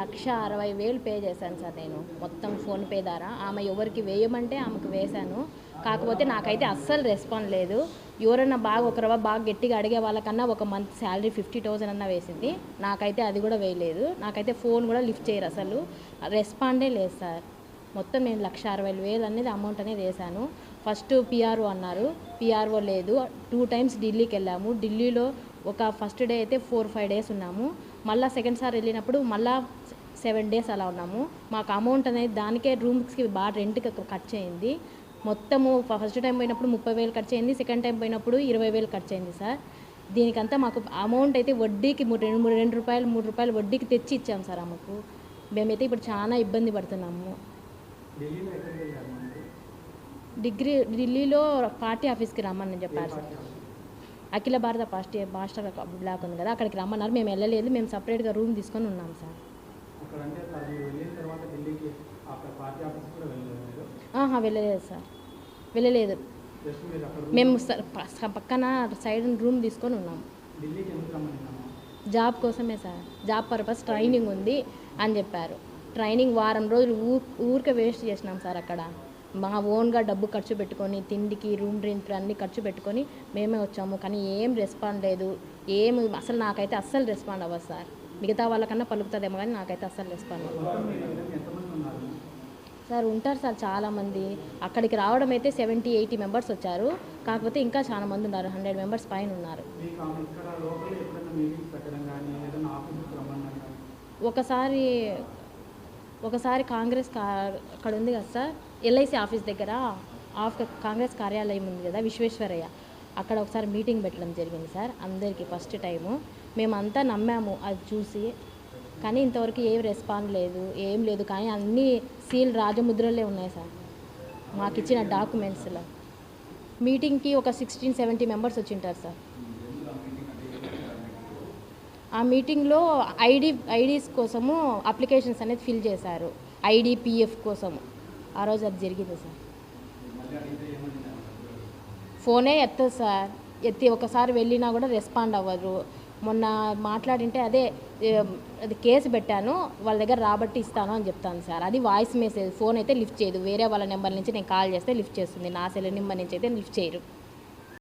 లక్ష అరవై వేలు పే చేశాను సార్ నేను. మొత్తం ఫోన్పే ద్వారా. ఆమె ఎవరికి వేయమంటే ఆమెకు వేశాను. కాకపోతే నాకైతే అస్సలు రెస్పాండ్ లేదు. ఎవరన్నా బాగా ఒకరవ బాగా గట్టిగా అడిగే వాళ్ళకన్నా ఒక మంత్ శాలరీ ఫిఫ్టీ థౌసండ్ అన్నా వేసింది. నాకైతే అది కూడా వేయలేదు. నాకైతే ఫోన్ కూడా లిఫ్ట్ చేయరు అసలు. రెస్పాండే లేదు సార్. మొత్తం నేను లక్ష అరవై వేలు అనేది అమౌంట్ అనేది వేశాను. ఫస్ట్ పిఆర్ఓ అన్నారు. పిఆర్ఓ లేదు. టూ టైమ్స్ ఢిల్లీకి వెళ్ళాము. ఢిల్లీలో ఒక ఫస్ట్ డే అయితే ఫోర్ ఫైవ్ డేస్ ఉన్నాము. మళ్ళీ సెకండ్ సార్ వెళ్ళినప్పుడు మళ్ళీ సెవెన్ డేస్ అలా ఉన్నాము. మాకు అమౌంట్ అనేది దానికే రూమ్స్కి బాగా రెంట్కి ఖర్చు అయింది. మొత్తము ఫస్ట్ టైం పోయినప్పుడు ముప్పై వేలు ఖర్చు అయింది. సెకండ్ టైం పోయినప్పుడు ఇరవై వేలు ఖర్చు అయింది సార్. దీనికంతా మాకు అమౌంట్ అయితే వడ్డీకి రెండు మూడు రెండు రూపాయలు మూడు రూపాయలు వడ్డీకి తెచ్చి ఇచ్చాం సార్ ఆమెకు మేమైతే ఇప్పుడు చాలా ఇబ్బంది పడుతున్నాము. డిగ్రీ ఢిల్లీలో పార్టీ ఆఫీస్కి రమ్మని చెప్పారు సార్. అఖిల భారత పార్టీ మాస్టర్ బ్లాక్ ఉంది కదా అక్కడికి రమ్మన్నారు. మేము వెళ్ళలేదు మేము సపరేట్గా రూమ్ తీసుకొని ఉన్నాం సార్. వెళ్ళలేదు ఆహా వెళ్ళలేదు సార్. వెళ్ళలేదు. మేము పక్కన సైడ్ రూమ్ తీసుకొని ఉన్నాం. జాబ్ కోసమే సార్. జాబ్ పర్పస్ ట్రైనింగ్ ఉంది అని చెప్పారు. ట్రైనింగ్ వారం రోజులు ఊ ఊరికే వేస్ట్ చేసినాం సార్ అక్కడ. మా ఓన్గా డబ్బు ఖర్చు పెట్టుకొని తిండికి రూమ్ రెంట్ అన్ని ఖర్చు పెట్టుకొని మేమే వచ్చాము. కానీ ఏం రెస్పాండ్ లేదు. ఏం అసలు నాకైతే అస్సలు రెస్పాండ్ అవ్వదు సార్. మిగతా వాళ్ళకన్నా పలుకుతుందేమో కానీ నాకైతే అస్సలు రెస్పాండ్ అవ్వదు. సార్ ఉంటారు సార్ చాలామంది. అక్కడికి రావడం అయితే సెవెంటీ ఎయిటీ మెంబర్స్ వచ్చారు. కాకపోతే ఇంకా చాలా మంది ఉన్నారు. హండ్రెడ్ మెంబర్స్ పైన ఉన్నారు. ఒకసారి ఒకసారి కాంగ్రెస్ అక్కడ ఉంది కదా సార్ ఎల్ఐసి ఆఫీస్ దగ్గర ఆఫ్ కాంగ్రెస్ కార్యాలయం ఉంది కదా విశ్వేశ్వరయ్య. అక్కడ ఒకసారి మీటింగ్ పెట్టడం జరిగింది సార్ అందరికీ ఫస్ట్ టైము. మేమంతా నమ్మాము అది చూసి. కానీ ఇంతవరకు ఏం రెస్పాండ్ లేదు ఏం లేదు. కానీ అన్నీ సీల్ రాజముద్రలే ఉన్నాయి సార్ మాకు ఇచ్చిన డాక్యుమెంట్స్లో. మీటింగ్కి ఒక సిక్స్టీన్ సెవెంటీ మెంబర్స్ వచ్చింటారు సార్. ఆ మీటింగ్లో ఐడి ఐడీస్ కోసము అప్లికేషన్స్ అనేది ఫిల్ చేశారు. ఐడిపిఎఫ్ కోసము. ఆ రోజు అది జరిగింది సార్. ఫోనే ఎత్తదు సార్. ఎత్తి ఒకసారి వెళ్ళినా కూడా రెస్పాండ్ అవ్వరు మొన్న మాట్లాడింటే అదే అది కేసు పెట్టాను వాళ్ళ దగ్గర రాబట్టి ఇస్తాను అని చెప్తాను సార్. అది వాయిస్ మెసేజ్. ఫోన్ అయితే లిఫ్ట్ చేయదు. వేరే వాళ్ళ నెంబర్ నుంచి నేను కాల్ చేస్తే లిఫ్ట్ చేస్తుంది. నా సెల్ నెంబర్ నుంచి అయితే లిఫ్ట్ చేయరు.